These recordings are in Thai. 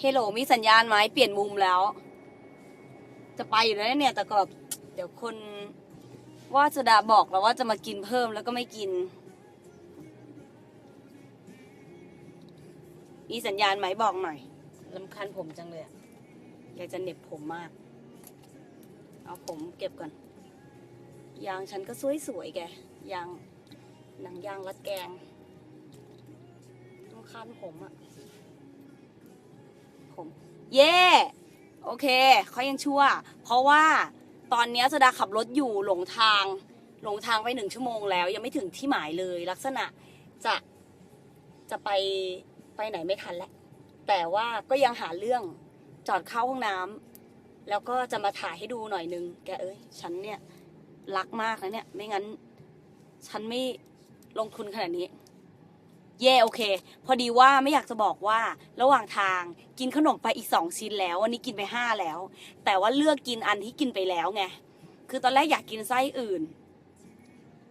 เฮลโหลมีสัญญาณไหมเปลี่ยนมุมแล้ว จะไปอยู่แล้วเนี่ย แต่ก็แบบเดี๋ยวคนว่าจะดาบอกแล้วว่าจะมากินเพิ่มแล้วก็ไม่กิน มีสัญญาณไหมบอกหน่อยลำคันผมจังเลยอะอยากจะเหน็บผมมาก เอาผมเก็บก่อน ยางฉันก็สวยๆแก ยางหนังยางรัดแกงต้องคันผมอะ เย่โอเคเขายังชั่ว เพราะว่าตอนนี้สดาขับรถอยู่หลงทาง หลงทางไปหนึ่งชั่วโมงแล้ว ยังไม่ถึงที่หมายเลยลักษณะจะจะไปไปไหนไม่ทันแล้วแต่ว่าก็ยังหาเรื่องจอดเข้าห้องน้ำแล้วก็จะมาถ่ายให้ดูหน่อยนึง แกเอ้ยฉันเนี่ยรักมากนะเนี่ย ไม่งั้น ฉันไม่ลงทุนขนาดนี้ เย่โอเค พอดีว่าไม่อยากจะบอกว่าระหว่างทางกินขนมไปอีกสองชิ้นแล้ววันนี้กินไปห้าแล้ว แต่ว่าเลือกกินอันที่กินไปแล้วไงคือตอนแรกอยากกินไส้อื่น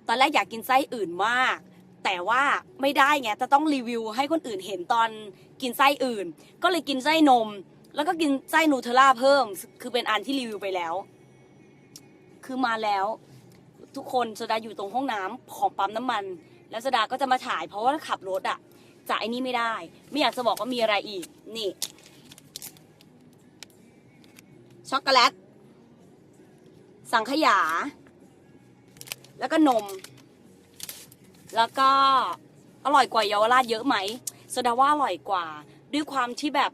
ตอนแรกอยากกินไส้อื่นมาก แต่ว่าไม่ได้ไงจะต้องรีวิวให้คนอื่นเห็นตอนกินไส้อื่น ก็เลยกินไส้นม แล้วก็กินไส้นูเทลล่าเพิ่ม คือเป็นอันที่รีวิวไปแล้ว คือมาแล้ว ทุกคนสดาอยู่ตรงห้องน้ำของปั๊มน้ำมัน แล้วสดาก็จะมาถ่ายเพราะว่าขับรถอะจะไอ้นี่ไม่ได้ ไม่อยากจะบอกว่ามีอะไรอีก นี่ ช็อกโกแลต สังขยา แล้วก็นม แล้วก็อร่อยกว่าเยาวราชเยอะไหมสดาว่าอร่อยกว่า ด้วยความที่แบบ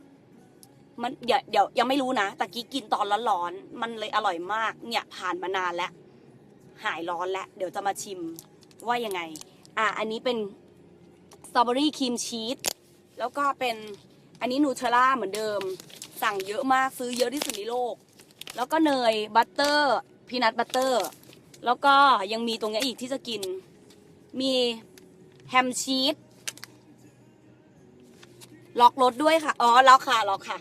มันเดี๋ยวเดี๋ยวยังไม่รู้นะตะกี้กินตอนร้อนๆมันเลยอร่อยมาก เนี่ยผ่านมานานแล้ว หายร้อนแล้ว เดี๋ยวจะมาชิมว่ายังไง อะอันนี้เป็นสตรอเบอรี่ครีมชีสแล้วก็เป็นอันนี้นูเทลล่าเหมือนเดิม สั่งเยอะมากซื้อเยอะที่สุดในโลก แล้วก็เนยบัตเตอร์พีนัทบัตเตอร์แล้วก็ยังมีตรงนี้อีกที่จะกิน มีแฮมชีสล็อกรถด้วยค่ะ อ๋อ ล็อกค่ะ ล็อกค่ะ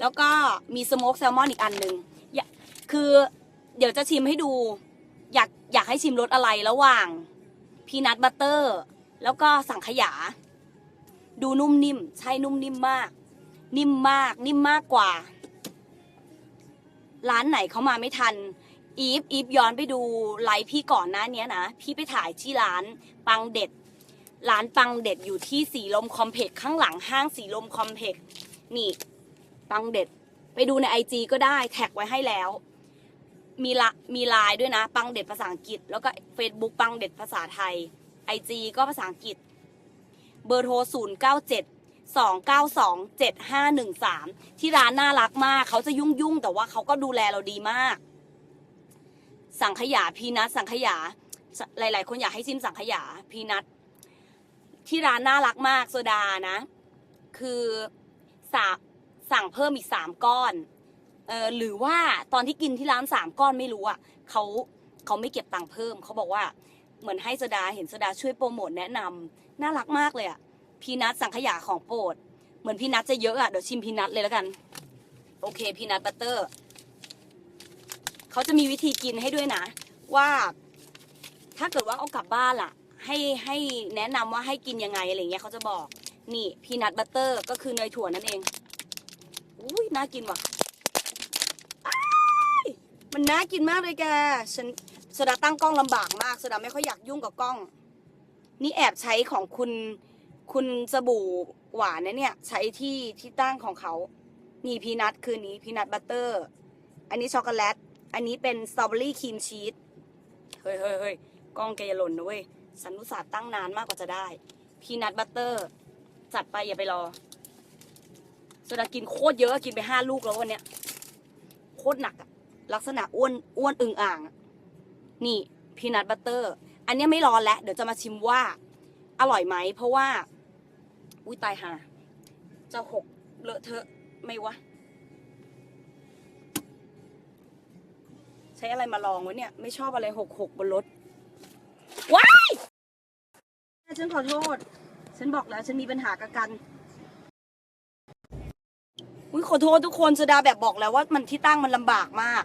แล้วก็มีสโมกแซลมอนอีกอันหนึ่งคือเดี๋ยวจะชิมให้ดู อยากอยากให้ชิมรสอะไรระหว่าง พีนัทบัตเตอร์ แล้วก็สังขยา ดูนุ่มนิ่ม ใช่นุ่มนิ่มมาก นิ่มมาก นิ่มมากกว่า ร้านไหนเขามาไม่ทัน อีฟอีฟย้อนไปดูไลฟ์พี่ก่อนหน้าเนี้ยนะ พี่ไปถ่ายที่ร้านปังเด็ด ร้านปังเด็ดอยู่ที่สีลมคอมเพล็กซ์ข้างหลังห้างสีลมคอมเพล็กซ์นี่ ปังเด็ด ไปดูในไอจก็ได้แท็กไว้ให้แล้ว มีละมีไลน์ด้วยนะ ปังเด็ดภาษาอังกฤษ แล้วก็ Facebook ปังเด็ดภาษาไทย IG ก็ภาษาอังกฤษ เบอร์โทร 0 9 7 2 9 2 7 5 1 3 ที่ร้านน่ารักมาก เขาจะยุ่งยุ่งๆแต่ว่าเขาก็ดูแลเราดีมาก สังขยาพีนัทสังขยา หลาย ๆ คนอยากให้ชิมสังขยาพีนัทที่ร้านน่ารักมากโซดานะ คือสาสั่งเพิ่มอีกสามก้อน เออหรือว่าตอนที่กินที่ร้านสามก้อนไม่รู้อะเขาเขาไม่เก็บตังค์เพิ่มเขาบอกว่าเหมือนให้สดาเห็นสดาช่วยโปรโมทแนะนำน่ารักมากเลยอะพีนัทสังขยาของโปรด เหมือนพีนัทจะเยอะอะเดี๋ยวชิมพีนัทเลยแล้วกัน โอเคพีนัทบัตเตอร์เขาจะมีวิธีกินให้ด้วยนะ ว่า ถ้าเกิดว่าเอากลับบ้านล่ะ ให้ให้แนะนำว่าให้กินยังไงอะไรเงี้ยเขาจะบอกนี่พีนัทบัตเตอร์ก็คือเนยถั่วนั่นเองอุ้ยน่ากินว่ะ มันน่ากินมากเลยแก ฉันสดาตั้งกล้องลำบากมากสดาไม่ค่อยอยากยุ่งกับกล้อง นี่แอบใช้ของคุณคุณสบู่หวานนะเนี่ย ใช้ที่ที่ตั้งของเขา นี่พีนัทคืนนี้พีนัทบัตเตอร์ อันนี้ช็อกโกแลต อันนี้เป็นสตรอเบอรี่ครีมชีส เฮ้ยเฮ้ยเฮ้ยกล้องแกอย่าหล่นนะเว้ยสันนุสาห์ตั้งนานมากกว่าจะได้ พีนัทบัตเตอร์ จัดไปอย่าไปรอโซดากินโคตรเยอะกินไปห้าลูกแล้ววันเนี้ยโคตรหนักอะ ลักษณะอ้วนอ้วนอึงอ่างอะนี่พีนัทบัตเตอร์ อันเนี้ยไม่ร้อนแล้ว เดี๋ยวจะมาชิมว่า อร่อยไหม เพราะว่า อุ้ยตายห่าจะหกเลอะเทอะไหม่วะ ใช้อะไรมาลองวะเนี่ย ไม่ชอบอะไรหกหกบนรถ ว้าย ฉันขอโทษ ฉันบอกแล้ว ฉันมีปัญหากับกันอุ้ยขอโทษทุกคนสดาแบบบอกแล้วว่ามันที่ตั้งมันลำบากมาก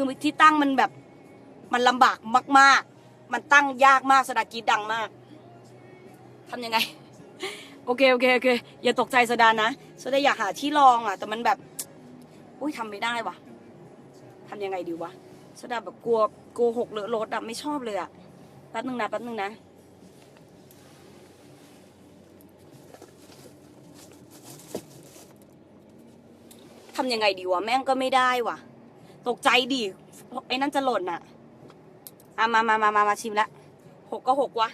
คือที่ตั้งมันแบบ มันลำบากมาก ๆ มันตั้งยากมากสดากีดดังมากทำยังไง โอเคโอเคโอเคอย่าตกใจสดานะสดาอยากหาที่ลองอะ แต่มันแบบอุ้ยทำไม่ได้วะทำยังไงดีวะสดาแบบกลัวกลัวหกเลอะรถอะไม่ชอบเลยอะแป๊บนึงนะแป๊บนึงนะทำยังไงดีวะแม่งก็ไม่ได้ว่ะ ตกใจดิไอ้นั่นจะหล่นอะอะมามามามามาชิมละหกก็หกวะ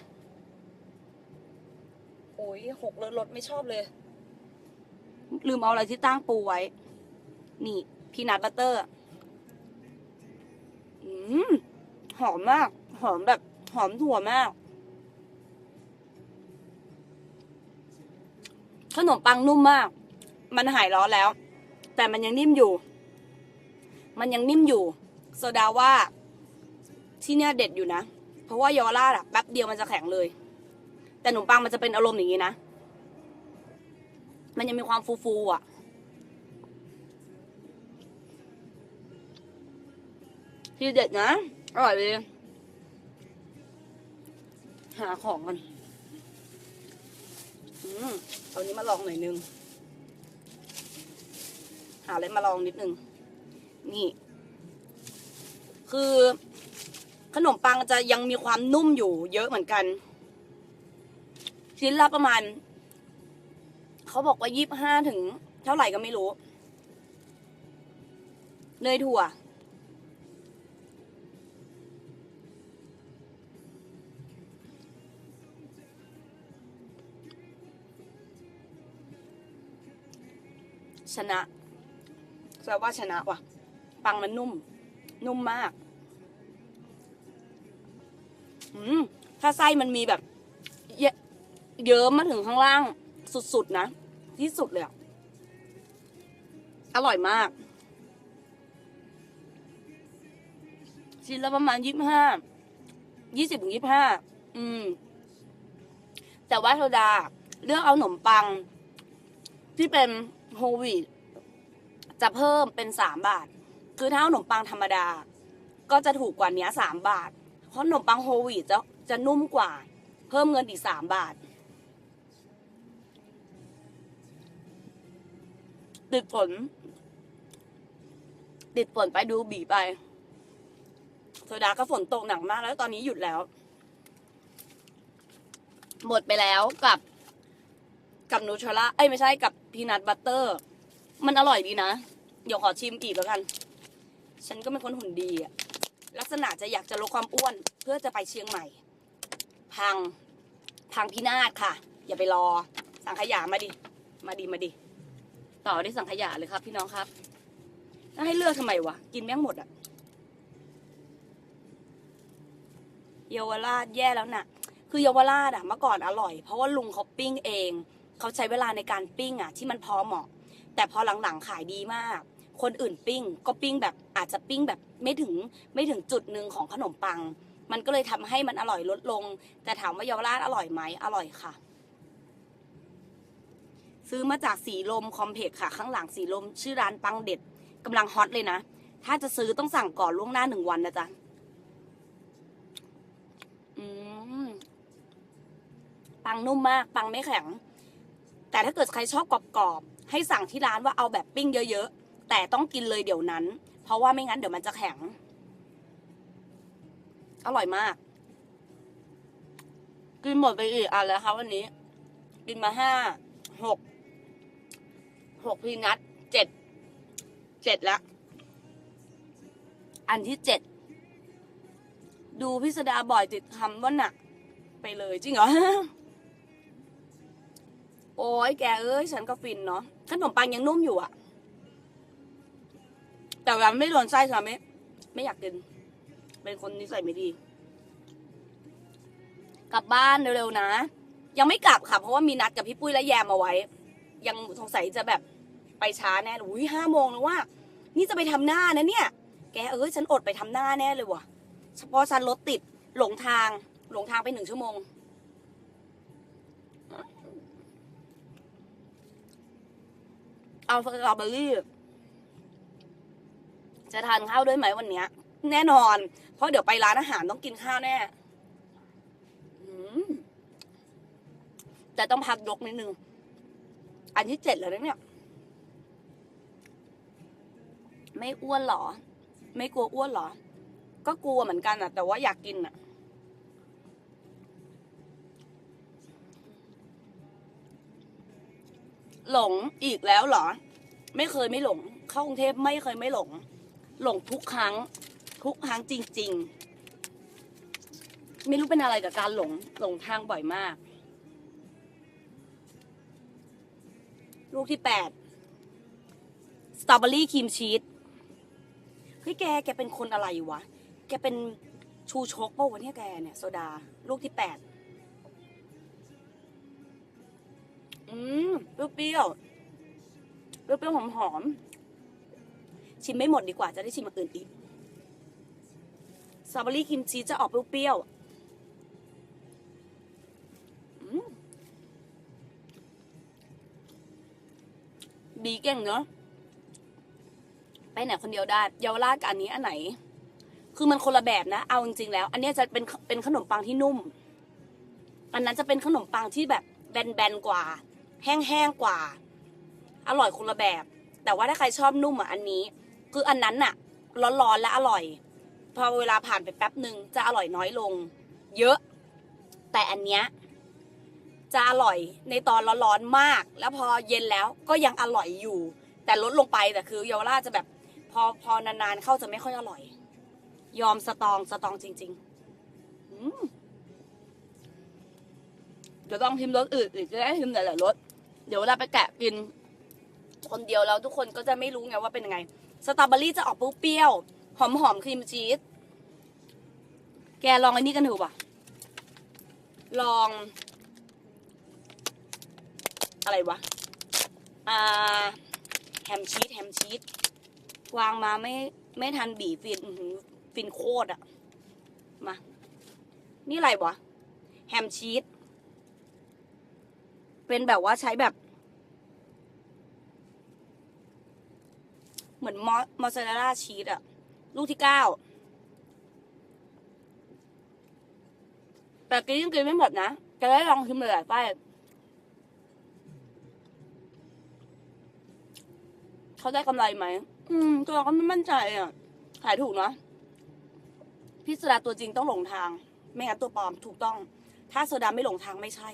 โอ้ยหกเลอะรถไม่ชอบเลย ลืมเอาอะไรที่ตั้งปูไว้ นี่ พีนัทบัตเตอร์ อืมหอมมาก หอมแบบ หอมถั่วมาก ขนมปังนุ่มมาก มันหายร้อนแล้ว แต่มันยังนิ่มอยู่ มันยังนิ่มอยู่ โซดาว่าที่เนี่ยเด็ดอยู่นะ เพราะว่าเยาวราชอะแป๊บเดียวมันจะแข็งเลย แต่ขนมปังมันจะเป็นอารมณ์อย่างนี้นะ มันยังมีความฟูๆอะที่เด็ดนะ อร่อยเลยหาของกันอืมเอานี้มาลองหน่อยนึง หาอะไรมาลองนิดนึง นี่ คือขนมปังจะยังมีความนุ่มอยู่ เยอะเหมือนกัน ชิ้นละประมาณ เขาบอกว่ายี่บห้าถึง เท่าไหร่ก็ไม่รู้ เนยถั่ว ชนะแสดงว่าชนะว่ะ ปังมันนุ่ม นุ่มมาก อืมถ้าไส้มันมีแบบ เยิ้มมาถึงข้างล่างสุดๆนะ ที่สุดเลยอะอร่อยมาก ชิ้นละประมาณยี่สิบห้า ยี่สิบถึงยี่สิบห้า อืม แต่ว่าโซดา เลือกเอาขนมปัง ที่เป็นโฮวีจะเพิ่มเป็นสามบาท คือถ้าขนมปังธรรมดา ก็จะถูกกว่านี้สามบาท เพราะขนมปังโฮวีจะจะนุ่มกว่า เพิ่มเงินอีกสามบาท ติดฝนติดฝนไปดูบีไปโซดาก็ฝนตกหนักมากแล้วตอนนี้หยุดแล้ว หมดไปแล้วกับ กับนูทรล่าเอ้ยไม่ใช่กับพีนัทบัตเตอร์ มันอร่อยดีนะ เดี๋ยวขอชิมอีกแล้วกัน ฉันก็เป็นคนหุ่นดีอะลักษณะจะอยากจะลดความอ้วน เพื่อจะไปเชียงใหม่ พัง พังพินาศค่ะ อย่าไปรอ สังขยามาดิ มาดิมาดิ ต่อที่สังขยาเลยครับ พี่น้องครับแล้วให้เลือกทำไมวะ กินแม่งหมดอะเยาวราชแย่แล้วน่ะ คือเยาวราชอะเมื่อก่อนอร่อย เพราะว่าลุงเขาปิ้งเอง เขาใช้เวลาในการปิ้งอะที่มันพอเหมาะ แต่พอหลังๆขายดีมาก คนอื่นปิ้ง ก็ปิ้งแบบอาจจะปิ้งแบบไม่ถึงไม่ถึงจุดหนึ่งของขนมปัง มันก็เลยทำให้มันอร่อยลดลง แต่ถามว่าเยาวราชอร่อยไหมอร่อยค่ะ ซื้อมาจากสีลมคอมเพล็กซ์ค่ะ ข้างหลังสีลมชื่อร้านปังเด็ดกำลังฮอตเลยนะถ้าจะซื้อต้องสั่งก่อนล่วงหน้าหนึ่งวันนะจ๊ะอืมปังนุ่มมาก ปังไม่แข็ง แต่ถ้าเกิดใครชอบกรอบๆให้สั่งที่ร้านว่าเอาแบบปิ้งเยอะๆ แต่ต้องกินเลยเดี๋ยวนั้น เพราะว่าไม่งั้นเดี๋ยวมันจะแข็ง อร่อยมาก กินหมดไปอีกอันแล้วครับวันนี้ กินมาห้าหกหกพีนัทเจ็ดเจ็ดแล้วอันที่เจ็ดดูพิสดาบ่อยติดคำว่าหนัก ไปเลยจริงเหรอ โอ้ยแกเอ้ย ฉันก็ฟินเนาะขนมปังยังนุ่มอยู่อะ แต่เวลาไม่โดนไส้ฉันไม่ไม่อยากกิน เป็นคนนิสัยไม่ดี กลับบ้านเร็วๆนะ ยังไม่กลับค่ะ เพราะว่ามีนัดกับพี่ปุ้ยและแยมเอาไว้ ยังสงสัยจะแบบไปช้าแน่อุ้ยห้าโมงแล้วว่า นี่จะไปทำหน้านะเนี่ย แกเอ้ยฉันอดไปทำหน้าแน่เลยว่ะ เฉพาะฉันรถติดหลงทาง หลงทางไปหนึ่งชั่วโมงเอาสตรอเบอรี่ จะทานข้าวด้วยไหมวันเนี้ย แน่นอน เพราะเดี๋ยวไปร้านอาหารต้องกินข้าวแน่แต่ต้องพักยกนิดนึง อันที่เจ็ดแล้วนะเนี่ย ไม่อ้วนหรอ ไม่กลัวอ้วนหรอ ก็กลัวเหมือนกันอะแต่ว่าอยากกินอะหลงอีกแล้วเหรอ ไม่เคยไม่หลง เข้ากรุงเทพไม่เคยไม่หลง หลงทุกครั้ง ทุกครั้งจริง ๆ ไม่รู้เป็นอะไรกับการหลงหลงทางบ่อยมาก ลูกที่แปดสตรอเบอรี่ครีมชีสเฮ้ยแกแกเป็นคนอะไรวะ แกเป็นชูชกเปล่าวะเนี่ยแกเนี่ยโซดา ลูกที่แปดอืมเปรี้ยวเปรี้ยวหอม ชิมไม่หมดดีกว่าจะได้ชิมอย่างอื่นอีกสตรอเบอรี่ครีมชีสจะออกเปรี้ยวบีเก่งเนาะไปไหนคนเดียวได้เยาวราชกับอันนี้อันไหน คือมันคนละแบบนะ เอาจริงๆแล้ว อันนี้จะเป็นเป็นขนมปังที่นุ่ม อันนั้นจะเป็นขนมปังที่แบบแบนๆกว่า แห้งๆกว่า อร่อยคนละแบบ แต่ว่าถ้าใครชอบนุ่มอะอันนี้ คืออันนั้นน่ะ ร้อนๆและอร่อย พอเวลาผ่านไปแป๊บหนึ่งจะอร่อยน้อยลง เยอะ แต่อันเนี้ยจะอร่อยในตอนร้อนๆมาก แล้วพอเย็นแล้วก็ยังอร่อยอยู่ แต่ลดลงไปแต่คือเยาวราชจะแบบพอพอนานๆเข้าจะไม่ค่อยอร่อย ยอมสตองสตองจริงๆเดี๋ยวต้องพิมพ์รสอื่นอีกจะได้พิมพ์หลายๆรสเดี๋ยวเวลาไปแกะกิน คนเดียวแล้วทุกคนก็จะไม่รู้ไงว่าเป็นยังไง สตรอเบอรี่จะออกเปรี้ยวๆหอมครีมชีสแกลองอันนี้กันถูกป่ะ ลอง อะไรวะ อ่า แฮมชีสแฮมชีสวางมาไม่ไม่ทันบีฟินฟินโคตรอะมา นี่อะไรวะ แฮมชีสเป็นแบบว่าใช้แบบ เหมือนมอมอสซาเรลล่าชีสอะลูกที่เก้าแต่กินยังกินไม่หมดนะจะได้ลองชิมหลยๆป้ายเขาได้กำไรไหม อืม ตัวเราก็ไม่มั่นใจอะ ขายถูกเนาะพี่โซดาตัวจริงต้องหลงทาง ไม่งั้นตัวปลอมถูกต้อง ถ้าโซดาไม่หลงทางไม่ใช่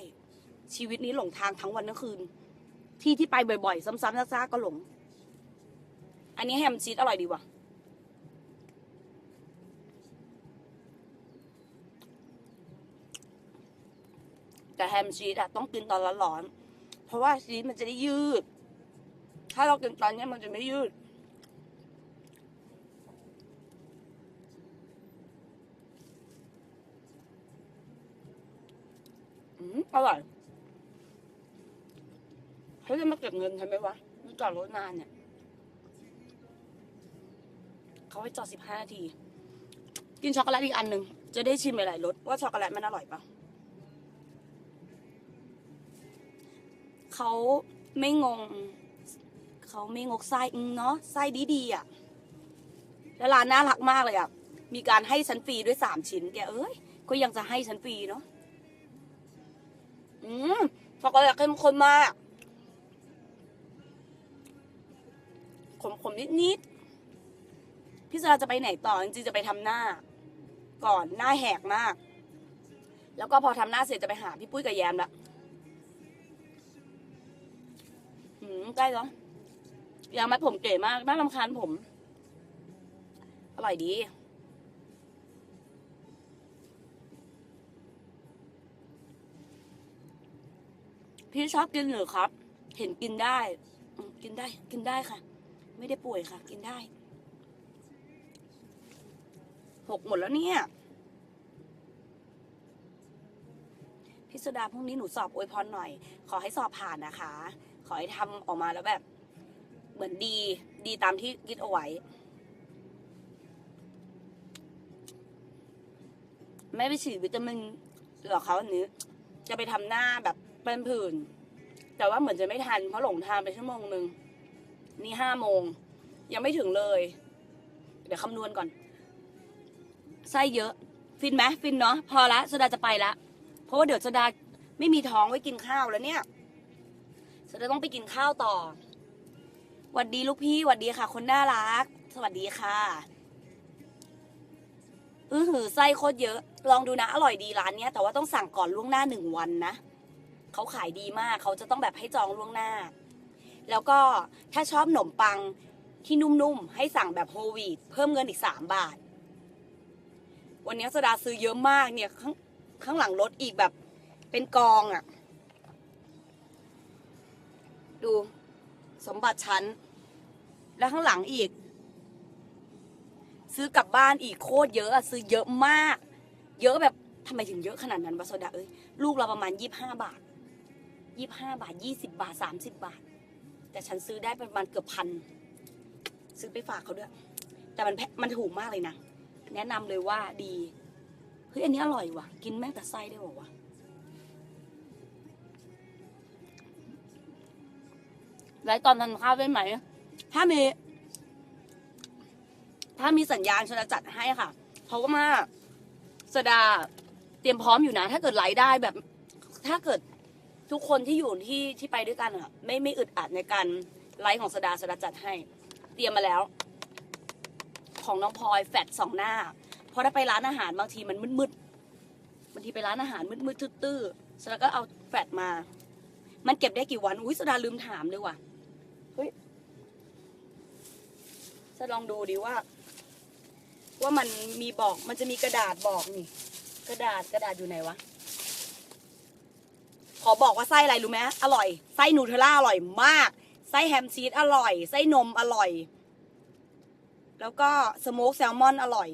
ชีวิตนี้หลงทางทั้งวันทั้งคืน ที่ที่ไปบ่อยๆ ซ้ำๆซากๆก็หลง อันนี้แฮมชีสอร่อยดีว่ะ แต่แฮมชีสอะต้องกินตอนร้อนๆ เพราะว่าชีสมันจะได้ยืด ถ้าเรากินตอนนี้มันจะไม่ยืด อืมอร่อยเขาจะมาเก็บเงินใช่ไหมวะนี่จอดรถนานเนี่ย เขาให้จอดสิบห้านาที กินช็อกโกแลตอีกอันหนึ่งจะได้ชิมหลายๆรสว่าช็อกโกแลตมันอร่อยปะเขาไม่งง เขาไม่งกไส้อืมเนาะไส้ดีๆอะแล้วร้านน่ารักมากเลยอะ มีการให้ฉันฟรีด้วยสามชิ้น แกเอ้ย ก็ยังจะให้ฉันฟรีเนาะอืมช็อกโกแลตเข้มข้นมากขมๆนิดๆ พี่สราจะไปไหนต่อจริงๆจะไปทำหน้า ก่อนหน้าแหกมาก แล้วก็พอทำหน้าเสร็จจะไปหาพี่ปุ้ยกับแยมละหืมใกล้แล้วยางมัดผมเก๋มากน่ารำคาญผม อร่อยดีพี่ชอบกินหรือครับ เห็นกินได้ กินได้ กินได้ค่ะ ไม่ได้ป่วยค่ะ กินได้ หกหมดแล้วเนี่ย พิสดาพรุ่งนี้หนูสอบอวยพรหน่อย ขอให้สอบผ่านนะคะ ขอให้ทำออกมาแล้วแบบ เหมือนดี ดีตามที่คิดเอาไว้ ไม่ไปฉีดวิตามินหรอกเขาอันนี้ จะไปทำหน้าแบบเป็นผื่น แต่ว่าเหมือนจะไม่ทัน เพราะหลงทางไปชั่วโมงหนึ่งนี่ห้าโมง ยังไม่ถึงเลย เดี๋ยวคำนวณก่อน ไส้เยอะ ฟินไหมฟินเนาะพอละสดาจะไปละ เพราะว่าเดี๋ยวสดาไม่มีท้องไว้กินข้าวแล้วเนี่ยจะต้องไปกินข้าวต่อหวัดดีลูกพี่หวัดดีค่ะ คนน่ารัก สวัสดีค่ะอือหือไส้โคตรเยอะ ลองดูนะ อร่อยดีร้านเนี้ย แต่ว่าต้องสั่งก่อนล่วงหน้าหนึ่งวันนะเขาขายดีมากเขาจะต้องแบบให้จองล่วงหน้า แล้วก็ถ้าชอบขนมปังที่นุ่มๆ ให้สั่งแบบโฮลวีตเพิ่มเงินอีกสามบาท วันนี้สดาซื้อเยอะมากเนี่ยข้างข้างหลังรถอีกแบบเป็นกองอะ่ะ ดูสมบัติชั้น แล้วข้างหลังอีก ซื้อกลับบ้านอีกโคตรเยอะอะซื้อเยอะมาก เยอะแบบทำไมถึงเยอะขนาดนั้นวะโซดาเอ้ยลูกเราประมาณยี่บห้าบาทยี่ห้าบาทยี่สิบาทสามสิบาท แต่ฉันซื้อได้ประมาณเกือบพันซื้อไปฝากเขาด้วย แต่มันแพมันถูกมากเลยนะ แนะนำเลยว่าดีเฮ้ยอันนี้อร่อยว่ะ กินแม่งแต่ไส้ได้บอกว่าวะไลฟ์ตอนทานข้าวได้ไหม ถ้ามี ถ้ามีสัญญาณชนจะจัดให้ค่ะ เพราะว่ามาสดาเตรียมพร้อมอยู่นะ ถ้าเกิดไลฟ์ได้แบบ ถ้าเกิดทุกคนที่อยู่ที่ที่ไปด้วยกันอะไม่ไม่อึดอัดในการไลฟ์ของสดาสดาจัดให้ เตรียมมาแล้ว ของน้องพลอยแฟดสองหน้าเพราะถ้าไปร้านอาหารบางทีมันมืดๆบางทีไปร้านอาหารมืดๆตื้อๆสดาก็เอาแฟดมา มันเก็บได้กี่วันอุ้ยสดาลืมถามเลยว่ะเฮ้ยจะลองดูดิว่า ว่ามันมีบอกมันจะมีกระดาษบอกนี่ กระดาษกระดาษอยู่ไหนวะขอบอกว่าไส้อะไรรู้ไหมอร่อยไส้นูเทลล่าอร่อยมากไส้แฮมชีสอร่อยไส้นมอร่อย แล้วก็สโมกแซลมอนอร่อย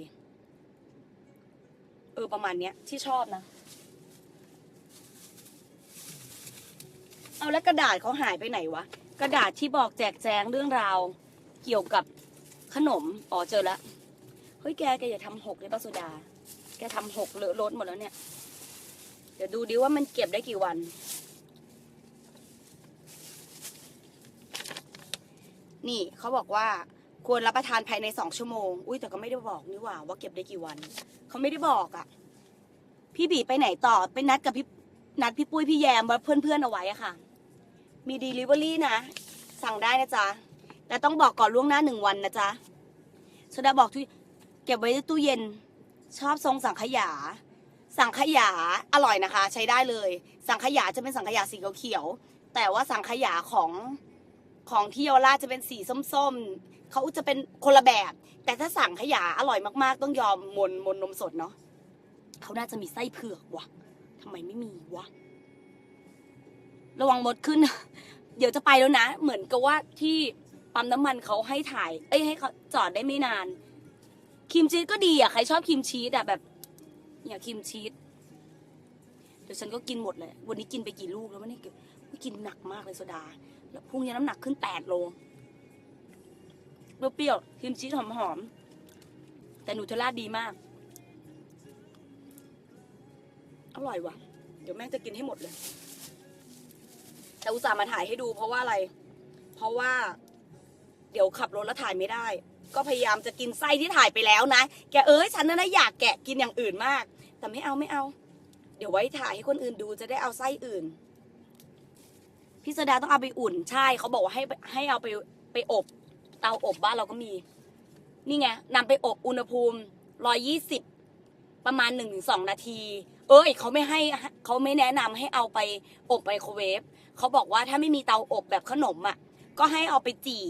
เออ ประมาณเนี้ย ที่ชอบนะ เอาแล้วกระดาษเขาหายไปไหนวะ กระดาษที่บอกแจกแจงเรื่องราว เกี่ยวกับขนม อ๋อเจอแล้วเฮ้ยแกแกอย่าทำหกเลยป้าสุดา แกทำหกเลอะล้นหมดแล้วเนี่ย เดี๋ยวดูดิว่ามันเก็บได้กี่วัน นี่เขาบอกว่า ควรรับประทานภายในสองชั่วโมง อุ้ยแต่ก็ไม่ได้บอกนี่หว่า ว่าเก็บได้กี่วัน เขาไม่ได้บอกอะ่ะ พี่บีไปไหนต่อ ไปนัดกับพี่นัดพี่ปุ้ยพี่แยมว่าเพื่อนๆเอาไว้อะค่ะ มี delivery นะ สั่งได้นะจ๊ะ แต่ต้องบอกก่อนล่วงหน้าหนึ่งวันนะจ๊ะโซดาบอกทุกเก็บไว้ในตู้เย็น ชอบทรงสังขยา สังขยาอร่อยนะคะ ใช้ได้เลย สังขยาจะเป็นสังขยาสีเขียว แต่ว่าสังขยาของ ของที่เยาวราชจะเป็นสีส้มๆเขาจะเป็นคนละแบบ แต่ถ้าสั่งขยาอร่อยมากๆ ต้องยอมมนมนนมสดเนาะเขาน่าจะมีไส้เผือกวะทำไมไม่มีวะระวังมดขึ้น เดี๋ยวจะไปแล้วนะ เหมือนกับว่าที่ปั๊มน้ำมันเขาให้ถ่าย เอ้ยให้เขาจอดได้ไม่นานครีมชีสก็ดีอะใครชอบครีมชีสอะแบบเนี่ยครีมชีสเดี๋ยวฉันก็กินหมดเลย วันนี้กินไปกี่ลูกแล้ววะเนี่ยกินหนักมากเลยโซดา แล้วพุ่งนี้น้ำหนักขึ้นแปดโลเปรี้ยวๆครีมชีสหอมๆ แต่นูเทลล่าดีมาก อร่อยว่ะ เดี๋ยวแม่จะกินให้หมดเลย แต่อุตส่าห์มาถ่ายให้ดูเพราะว่าอะไร เพราะว่า เดี๋ยวขับรถแล้วถ่ายไม่ได้ ก็พยายามจะกินไส้ที่ถ่ายไปแล้วนะ แกเอ้ยฉันน่ะนะอยากแกะกินอย่างอื่นมาก แต่ไม่เอาไม่เอา เดี๋ยวไว้ถ่ายให้คนอื่นดูจะได้เอาไส้อื่น พี่สดาต้องเอาไปอุ่น ใช่เขาบอกว่าให้ให้เอาไปไปอบ เตาอบบ้านเราก็มี นี่ไงนำไปอบอุณหภูมิร้อยี่สิบประมาณหนึ่งถึงสองนาที เอ้ยเขาไม่ให้เขาไม่แนะนำให้เอาไปอบไมโครเวฟเขาบอกว่าถ้าไม่มีเตาอบแบบขนมอะ ก็ให้เอาไปจี่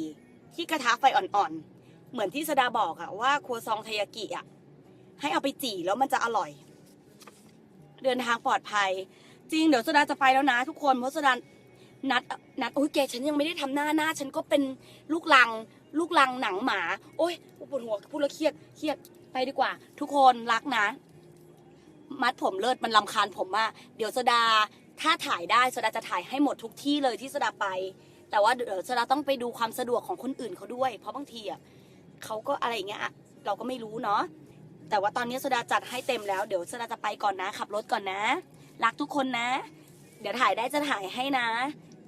ที่กระทะไฟอ่อนๆ เหมือนที่สดาบอกอะว่าครัวซองเทยากิอะให้เอาไปจี่แล้วมันจะอร่อย เดินทางปลอดภัย จริงเดี๋ยวสดาจะไปแล้วนะทุกคนเพราะสดา นัดนัดโอ้ยแกฉันยังไม่ได้ทำหน้าหน้า ฉันก็เป็นลูกลัง ลูกลังหนังหมา โอ้ยปวดหัวพูดแล้วเครียดเครียดไปดีกว่า ทุกคนรักนะ มัดผมเลิศมันลำคาญผมมากเดี๋ยวสดาถ้าถ่ายได้สดาจะถ่ายให้หมดทุกที่เลยที่สดาไป แต่ว่าเดี๋ยวสดาต้องไปดูความสะดวกของคนอื่นเขาด้วย เพราะบางทีอะเขาก็อะไรอย่างเงี้ยเราก็ไม่รู้เนาะแต่ว่าตอนนี้สดาจัดให้เต็มแล้วเดี๋ยวสดาจะไปก่อนนะ ขับรถก่อนนะ รักทุกคนนะ เดี๋ยวถ่ายได้จะถ่ายให้นะ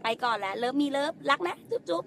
ไปก่อนแล้วเลิฟมีเลิฟรักนะจุ๊บจุ๊บ